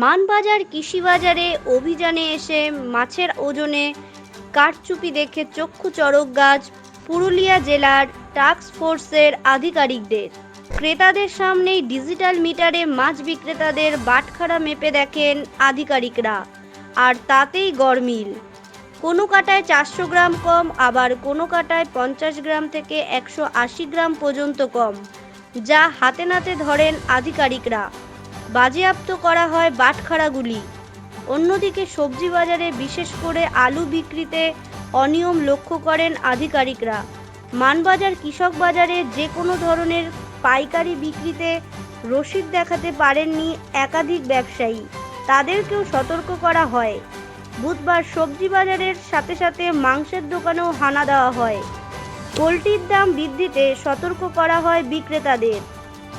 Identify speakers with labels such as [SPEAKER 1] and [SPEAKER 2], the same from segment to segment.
[SPEAKER 1] মানবাজার কৃষি বাজারে অভিযানে এসে মাছের ওজনে কারচুপি দেখে চক্ষু চড়ক গাছ পুরুলিয়া জেলার টাস্ক ফোর্সের আধিকারিকদের। ক্রেতাদের সামনেই ডিজিটাল মিটারে মাছ বিক্রেতাদের বাটখারা মেপে দেখেন আধিকারিকরা। আর তাতেই গরমিল কোনো কাটায় চারশো গ্রাম কম, আবার কোনো কাটায় পঞ্চাশ গ্রাম থেকে একশো আশি গ্রাম পর্যন্ত কম, যা হাতে নাতে ধরেন আধিকারিকরা। বাজেয়াপ্ত করা হয় বাটখারাগুলি। অন্যদিকে সবজি বাজারে বিশেষ করে আলু বিক্রিতে অনিয়ম লক্ষ্য করেন আধিকারিকরা। মানবাজার কৃষক বাজারে যে কোনো ধরনের পাইকারি বিক্রিতে রসিদ দেখাতে পারেননি একাধিক ব্যবসায়ী। তাদেরকেও সতর্ক করা হয়। বুধবার সবজি বাজারের সাথে সাথে মাংসের দোকানেও হানা দেওয়া হয়। পোলট্রির দাম বৃদ্ধিতে সতর্ক করা হয় বিক্রেতাদের।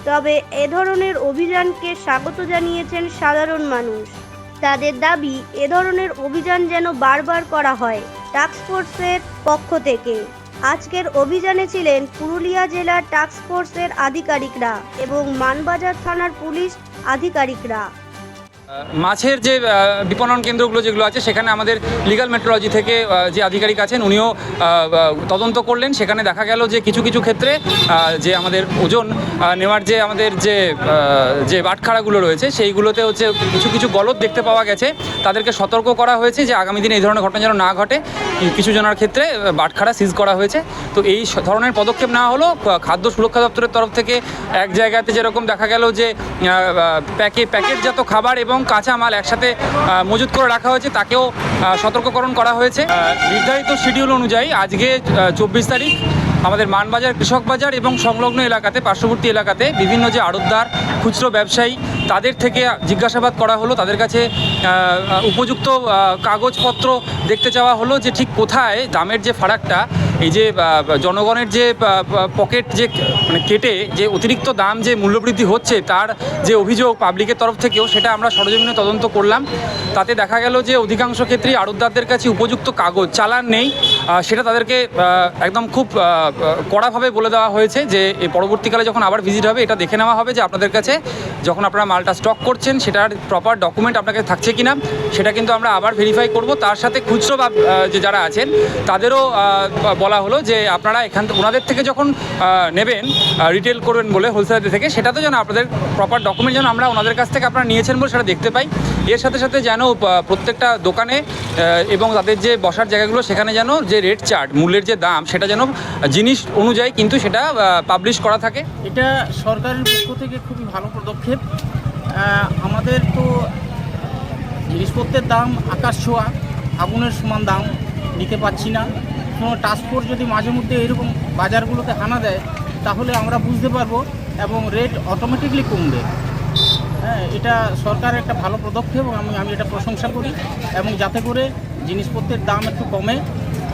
[SPEAKER 1] তবে এ ধরনের অভিযানকে স্বাগত জানিয়েছেন সাধারণ মানুষ। তাদের দাবি, এ ধরনের অভিযান যেন বারবার করা হয় টাস্কফোর্সের পক্ষ থেকে। আজকের অভিযানে ছিলেন পুরুলিয়া জেলার টাস্কফোর্সের আধিকারিকরা এবং মানবাজার থানার পুলিশ আধিকারিকরা।
[SPEAKER 2] মাছের যে বিপণন কেন্দ্রগুলো যেগুলো আছে, সেখানে আমাদের লিগাল মেট্রোলজি থেকে যে আধিকারিক আছেন, উনিও তদন্ত করলেন। সেখানে দেখা গেল যে কিছু কিছু ক্ষেত্রে যে আমাদের ওজন নেওয়ার যে আমাদের যে যে বাটখারাগুলো রয়েছে, সেইগুলোতে হচ্ছে কিছু কিছু গলত দেখতে পাওয়া গেছে। তাদেরকে সতর্ক করা হয়েছে যে আগামী দিনে এই ধরনের ঘটনা যেন না ঘটে। কিছু জনের ক্ষেত্রে বাটখারা সিজ করা হয়েছে। তো এই ধরনের পদক্ষেপ নেওয়া হলো। খাদ্য সুরক্ষা দপ্তরের তরফ থেকে এক জায়গাতে যেরকম দেখা গেল যে প্যাকে, প্যাকেটজাত খাবার এবং কাঁচা মাল একসাথে মজুত করে রাখা হয়েছে, তাকেও সতর্ককরণ করা হয়েছে। নির্ধারিত শিডিউল অনুযায়ী আজকে চব্বিশ তারিখ আমাদের মানবাজার, কৃষক বাজার এবং সংলগ্ন এলাকাতে, পার্শ্ববর্তী এলাকাতে বিভিন্ন যে আড়তদার, খুচরো ব্যবসায়ী, তাদের থেকে জিজ্ঞাসাবাদ করা হলো। তাদের কাছে উপযুক্ত কাগজপত্র দেখতে চাওয়া হলো যে ঠিক কোথায় দামের যে ফারাকটা, এই যে জনগণের যে পকেট যে মানে কেটে যে অতিরিক্ত দাম যে মূল্যবৃদ্ধি হচ্ছে তার যে অভিযোগ পাবলিকের তরফ থেকেও, সেটা আমরা সরজমিনে তদন্ত করলাম। তাতে দেখা গেল যে অধিকাংশ ক্ষেত্রেই আড়তদারদের কাছে উপযুক্ত কাগজ, চালান নেই। সেটা তাদেরকে একদম খুব কড়াভাবে বলে দেওয়া হয়েছে যে পরবর্তীকালে যখন আবার ভিজিট হবে, এটা দেখে নেওয়া হবে যে আপনাদের কাছে যখন আপনারা মালটা স্টক করছেন, সেটার প্রপার ডকুমেন্ট আপনাকে থাকছে কিনা সেটা কিন্তু আমরা আবার ভেরিফাই করব। তার সাথে খুচরো বা যে যারা আছেন, তাদেরও বলা হলো যে আপনারা এখান ওনাদের থেকে যখন নেবেন রিটেল করবেন বলে হোলসেলারদের থেকে সেটা তো যেন আপনাদের প্রপার ডকুমেন্ট যেন আমরা ওনাদের কাছ থেকে আপনারা নিয়েছেন বলে সেটা দেখতে পাই। এর সাথে সাথে যেন প্রত্যেকটা দোকানে এবং তাদের যে বসার জায়গাগুলো, সেখানে যেন যে রেট চার্ট মূল্যের যে দাম, সেটা যেন জিনিস অনুযায়ী কিন্তু সেটা পাবলিশ করা থাকে।
[SPEAKER 3] এটা সরকারের পক্ষ থেকে খুবই ভালো পদক্ষেপ। আমাদের তো জিনিসপত্রের দাম, আকাশ ছোঁয়া, আগুনের সমান দাম নিতে পারছি না। কোনো টাস্কফোর্স যদি মাঝে মধ্যে এরকম বাজারগুলোতে হানা দেয়, তাহলে আমরা বুঝতে পারব এবং রেট অটোমেটিকলি কমবে। হ্যাঁ এটা সরকারের একটা ভালো পদক্ষেপ এবং আমি আমি এটা প্রশংসা করি এবং যাতে করে জিনিসপত্রের দাম একটু কমে,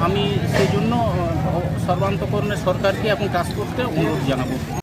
[SPEAKER 3] আমি সেই জন্য সর্বান্তকরণে সরকারকে এবং টাস্কফোর্সকে অনুরোধ জানাব।